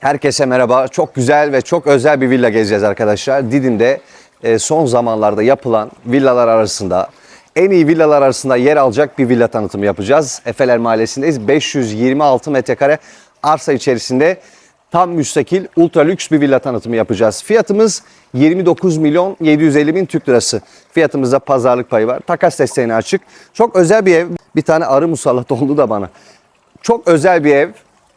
Herkese merhaba. Çok güzel ve çok özel bir villa gezeceğiz arkadaşlar. Didim'de e, son zamanlarda yapılan villalar arasında en iyi villalar arasında yer alacak bir villa tanıtımı yapacağız. Efeler Mahallesi'ndeyiz. 526 metrekare arsa içerisinde tam müstakil ultra lüks bir villa tanıtımı yapacağız. Fiyatımız 29 milyon 750 bin Türk lirası. Fiyatımızda pazarlık payı var. Takas desteğine açık. Çok özel bir ev. Bir tane arı musallat oldu da bana. Çok özel bir ev.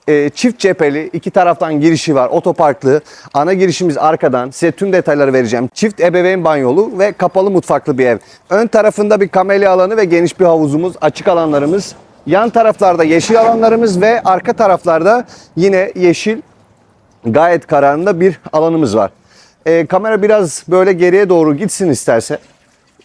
Ee, çift cepheli, iki taraftan girişi var, otoparklı. Ana girişimiz arkadan. Size tüm detayları vereceğim. Çift ebeveyn banyolu ve kapalı mutfaklı bir ev. Ön tarafında bir kamelya alanı ve geniş bir havuzumuz, açık alanlarımız. Yan taraflarda yeşil alanlarımız ve arka taraflarda yine yeşil gayet kararında bir alanımız var. Ee, kamera biraz böyle geriye doğru gitsin isterse.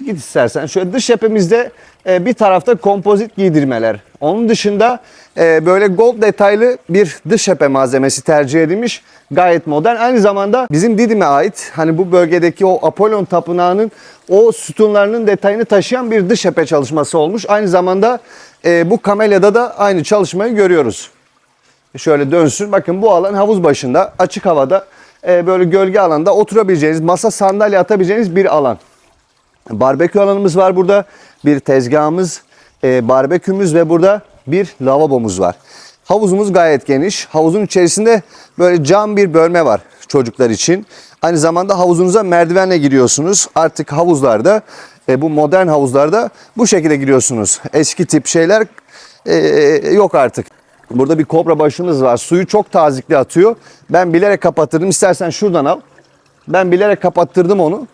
Git istersen. Şöyle dış cephemizde e, bir tarafta kompozit giydirmeler. Onun dışında e, böyle gold detaylı bir dış cephe malzemesi tercih edilmiş. Gayet modern. Aynı zamanda bizim Didim'e ait hani bu bölgedeki o Apollon tapınağının o sütunlarının detayını taşıyan bir dış cephe çalışması olmuş. Aynı zamanda e, bu kamelyada da aynı çalışmayı görüyoruz. Şöyle dönsün. Bakın bu alan havuz başında, açık havada, e, böyle gölge alanda oturabileceğiniz, masa sandalye atabileceğiniz bir alan. Barbekü alanımız var burada. Bir tezgahımız, e, barbekümüz ve burada bir lavabomuz var. Havuzumuz gayet geniş. Havuzun içerisinde böyle cam bir bölme var çocuklar için. Aynı zamanda havuzunuza merdivenle giriyorsunuz. Artık havuzlarda, e, bu modern havuzlarda bu şekilde giriyorsunuz. Eski tip şeyler e, yok artık. Burada bir kobra başımız var. Suyu çok tazikli atıyor. Ben bilerek kapattırdım. İstersen şuradan al. Ben bilerek kapattırdım onu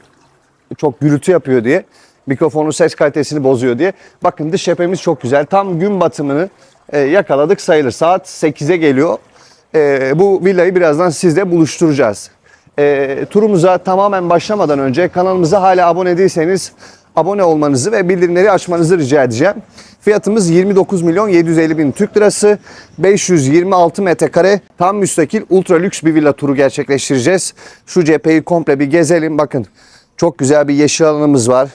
çok gürültü yapıyor diye. Mikrofonun ses kalitesini bozuyor diye. Bakın dış cephemiz çok güzel. Tam gün batımını e, yakaladık sayılır. Saat 8'e geliyor. E, bu villayı birazdan sizle buluşturacağız. E, turumuza tamamen başlamadan önce kanalımıza hala abone değilseniz abone olmanızı ve bildirimleri açmanızı rica edeceğim. Fiyatımız 29 milyon 750 bin Türk lirası. 526 metrekare tam müstakil ultra lüks bir villa turu gerçekleştireceğiz. Şu cepheyi komple bir gezelim. Bakın çok güzel bir yeşil alanımız var.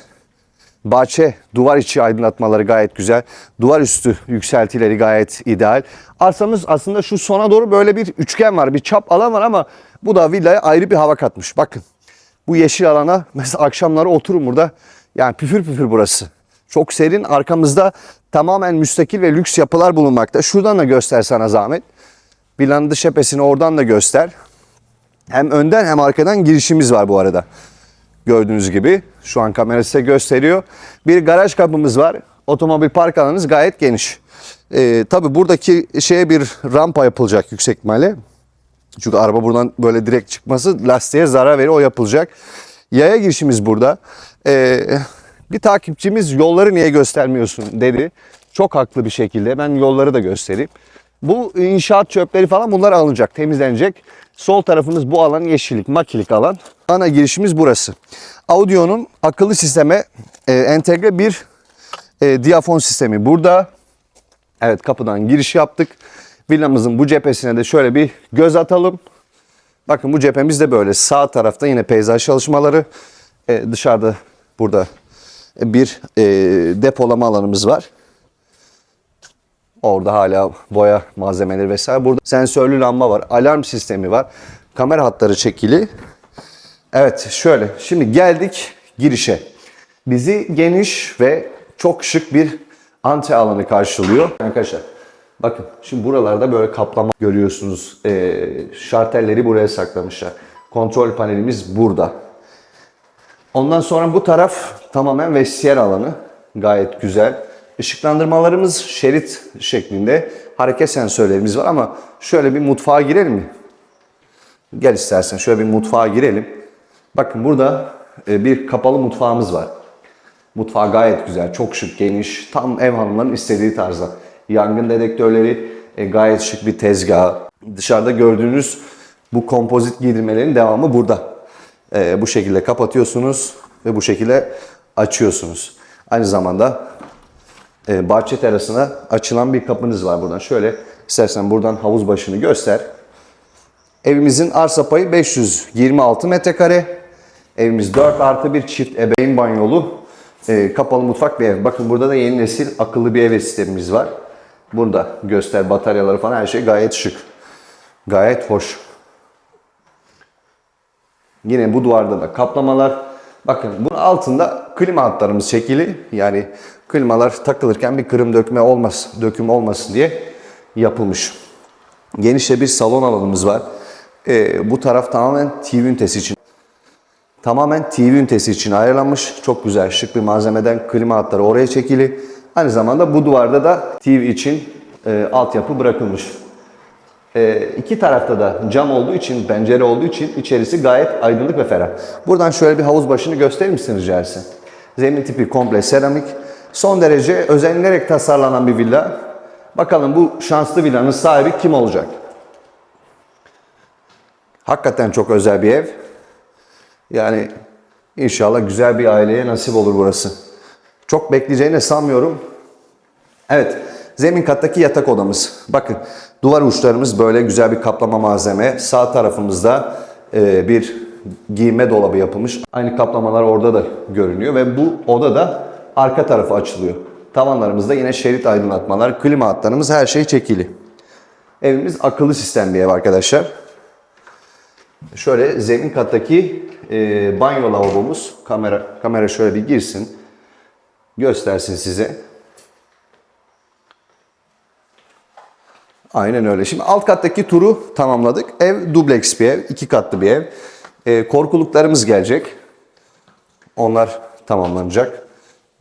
Bahçe, duvar içi aydınlatmaları gayet güzel. Duvar üstü yükseltileri gayet ideal. Arsamız aslında şu sona doğru böyle bir üçgen var. Bir çap alan var ama bu da villaya ayrı bir hava katmış. Bakın bu yeşil alana mesela akşamları oturun burada. Yani püfür püfür burası. Çok serin. Arkamızda tamamen müstakil ve lüks yapılar bulunmakta. Şuradan da göster sana zahmet. Villanın dış cephesini oradan da göster. Hem önden hem arkadan girişimiz var bu arada. Gördüğünüz gibi şu an kamera size gösteriyor. Bir garaj kapımız var. Otomobil park alanınız gayet geniş. Ee, Tabi buradaki şeye bir rampa yapılacak yüksek ihtimalle. Çünkü araba buradan böyle direkt çıkması lastiğe zarar verir o yapılacak. Yaya girişimiz burada. Ee, bir takipçimiz yolları niye göstermiyorsun dedi. Çok haklı bir şekilde ben yolları da göstereyim. Bu inşaat çöpleri falan bunlar alınacak, temizlenecek. Sol tarafımız bu alan yeşillik, makilik alan. Ana girişimiz burası. Audio'nun akıllı sisteme e, entegre bir e, diyafon sistemi burada. Evet kapıdan giriş yaptık. Villamızın bu cephesine de şöyle bir göz atalım. Bakın bu cephemiz de böyle. Sağ tarafta yine peyzaj çalışmaları. E, dışarıda burada bir e, depolama alanımız var. Orada hala boya malzemeleri vesaire. Burada sensörlü lamba var. Alarm sistemi var. Kamera hatları çekili. Evet şöyle. Şimdi geldik girişe. Bizi geniş ve çok şık bir antre alanı karşılıyor. Arkadaşlar bakın şimdi buralarda böyle kaplama görüyorsunuz. Ee, şartelleri buraya saklamışlar. Kontrol panelimiz burada. Ondan sonra bu taraf tamamen vestiyer alanı. Gayet güzel. Işıklandırmalarımız şerit şeklinde. Hareket sensörlerimiz var ama şöyle bir mutfağa girelim mi? Gel istersen şöyle bir mutfağa girelim. Bakın burada e, bir kapalı mutfağımız var. Mutfağı gayet güzel, çok şık, geniş, tam ev hanımlarının istediği tarzda. Yangın dedektörleri, e, gayet şık bir tezgah. Dışarıda gördüğünüz bu kompozit giydirmelerin devamı burada. E, bu şekilde kapatıyorsunuz ve bu şekilde açıyorsunuz. Aynı zamanda bahçe terasına açılan bir kapınız var buradan. Şöyle istersen buradan havuz başını göster. Evimizin arsa payı 526 metrekare. Evimiz 4 artı bir çift ebeveyn banyolu. e, kapalı mutfak bir ev. Bakın burada da yeni nesil akıllı bir ev sistemimiz var. Burada göster bataryaları falan her şey gayet şık. Gayet hoş. Yine bu duvarda da kaplamalar. Bakın bunun altında klima hatlarımız çekili. Yani klimalar takılırken bir kırım dökme olmaz, döküm olmasın diye yapılmış. Genişçe bir salon alanımız var. Ee, bu taraf tamamen TV ünitesi için. Tamamen TV ünitesi için ayarlanmış. Çok güzel, şık bir malzemeden klima hatları oraya çekili. Aynı zamanda bu duvarda da TV için e, altyapı bırakılmış. E, iki tarafta da cam olduğu için, pencere olduğu için içerisi gayet aydınlık ve ferah. Buradan şöyle bir havuz başını gösterir misin rica etsem? Zemin tipi komple seramik. Son derece özenilerek tasarlanan bir villa. Bakalım bu şanslı villanın sahibi kim olacak? Hakikaten çok özel bir ev. Yani inşallah güzel bir aileye nasip olur burası. Çok bekleyeceğini sanmıyorum. Evet, zemin kattaki yatak odamız. Bakın, duvar uçlarımız böyle güzel bir kaplama malzeme. Sağ tarafımızda e, bir giyinme dolabı yapılmış. Aynı kaplamalar orada da görünüyor ve bu oda da arka tarafı açılıyor. Tavanlarımızda yine şerit aydınlatmalar, klima hatlarımız her şey çekili. Evimiz akıllı sistem bir ev arkadaşlar. Şöyle zemin kattaki e, banyo lavabomuz. Kamera kamera şöyle bir girsin. Göstersin size. Aynen öyle. Şimdi alt kattaki turu tamamladık. Ev dubleks bir ev. iki katlı bir ev. E, korkuluklarımız gelecek. Onlar tamamlanacak.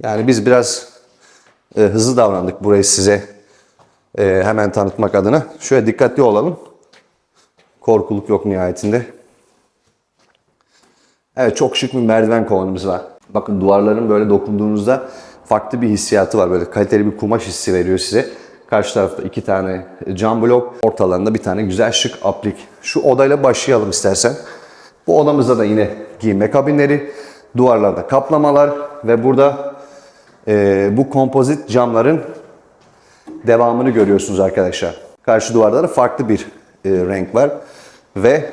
Yani biz biraz e, hızlı davrandık burayı size e, hemen tanıtmak adına. Şöyle dikkatli olalım. Korkuluk yok nihayetinde. Evet çok şık bir merdiven kovanımız var. Bakın duvarların böyle dokunduğunuzda farklı bir hissiyatı var. Böyle kaliteli bir kumaş hissi veriyor size. Karşı tarafta iki tane cam blok, ortalarında bir tane güzel şık aplik. Şu odayla başlayalım istersen. Bu odamızda da yine giyinme kabinleri, duvarlarda kaplamalar ve burada e, bu kompozit camların devamını görüyorsunuz arkadaşlar. Karşı duvarda da farklı bir e, renk var ve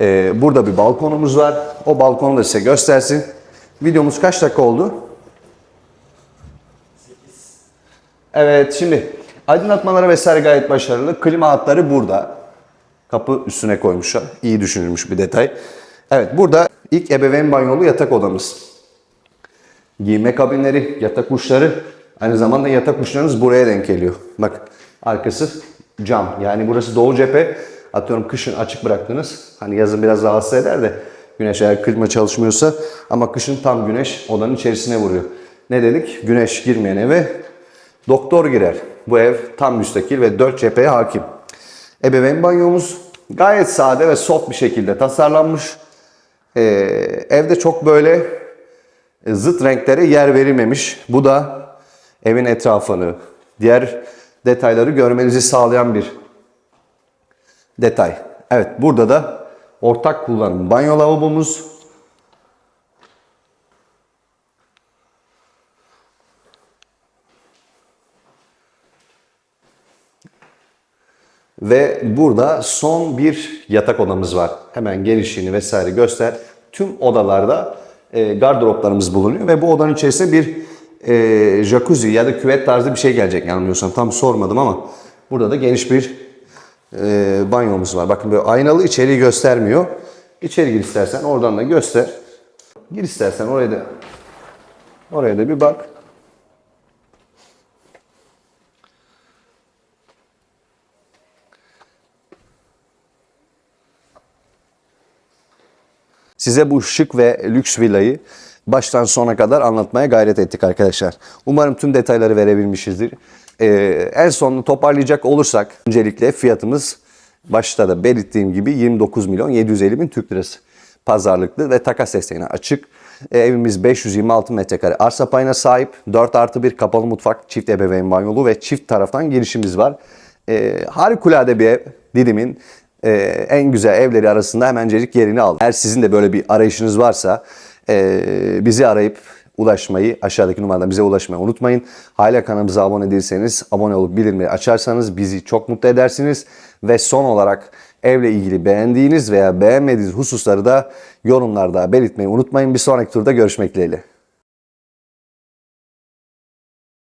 e, burada bir balkonumuz var. O balkonu da size göstersin. Videomuz kaç dakika oldu? Evet şimdi aydınlatmaları vesaire gayet başarılı. Klima hatları burada. Kapı üstüne koymuşlar. İyi düşünülmüş bir detay. Evet burada ilk ebeveyn banyolu yatak odamız. Giyinme kabinleri, yatak uçları. Aynı zamanda yatak uçlarınız buraya denk geliyor. Bak arkası cam. Yani burası doğu cephe. Atıyorum kışın açık bıraktınız. Hani yazın biraz rahatsız eder de güneş eğer klima çalışmıyorsa ama kışın tam güneş odanın içerisine vuruyor. Ne dedik? Güneş girmeyen eve doktor girer. Bu ev tam müstakil ve dört cepheye hakim. Ebeveyn banyomuz gayet sade ve soft bir şekilde tasarlanmış. Ee, evde çok böyle e, zıt renklere yer verilmemiş. Bu da evin etrafını, diğer detayları görmenizi sağlayan bir detay. Evet burada da ortak kullanım banyo lavabomuz. Ve burada son bir yatak odamız var. Hemen genişliğini vesaire göster. Tüm odalarda e, gardıroplarımız bulunuyor ve bu odanın içerisinde bir e, jacuzzi ya da küvet tarzı bir şey gelecek yanılmıyorsam. Tam sormadım ama burada da geniş bir e, banyomuz var. Bakın böyle aynalı içeriği göstermiyor. İçeri gir istersen oradan da göster. Gir istersen oraya da oraya da bir bak. Size bu şık ve lüks villayı baştan sona kadar anlatmaya gayret ettik arkadaşlar. Umarım tüm detayları verebilmişizdir. Ee, en sonunu toparlayacak olursak öncelikle fiyatımız başta da belirttiğim gibi 29 milyon 750 bin Türk lirası pazarlıklı ve takas desteğine açık. Ee, evimiz 526 metrekare arsa payına sahip. 4 artı 1 kapalı mutfak, çift ebeveyn banyolu ve çift taraftan girişimiz var. Ee, harikulade bir ev. Didim'in e, en güzel evleri arasında hemencecik yerini aldı. Eğer sizin de böyle bir arayışınız varsa e, bizi arayıp ulaşmayı, aşağıdaki numaradan bize ulaşmayı unutmayın. Hala kanalımıza abone değilseniz, abone olup bildirimleri açarsanız bizi çok mutlu edersiniz. Ve son olarak evle ilgili beğendiğiniz veya beğenmediğiniz hususları da yorumlarda belirtmeyi unutmayın. Bir sonraki turda görüşmek dileğiyle.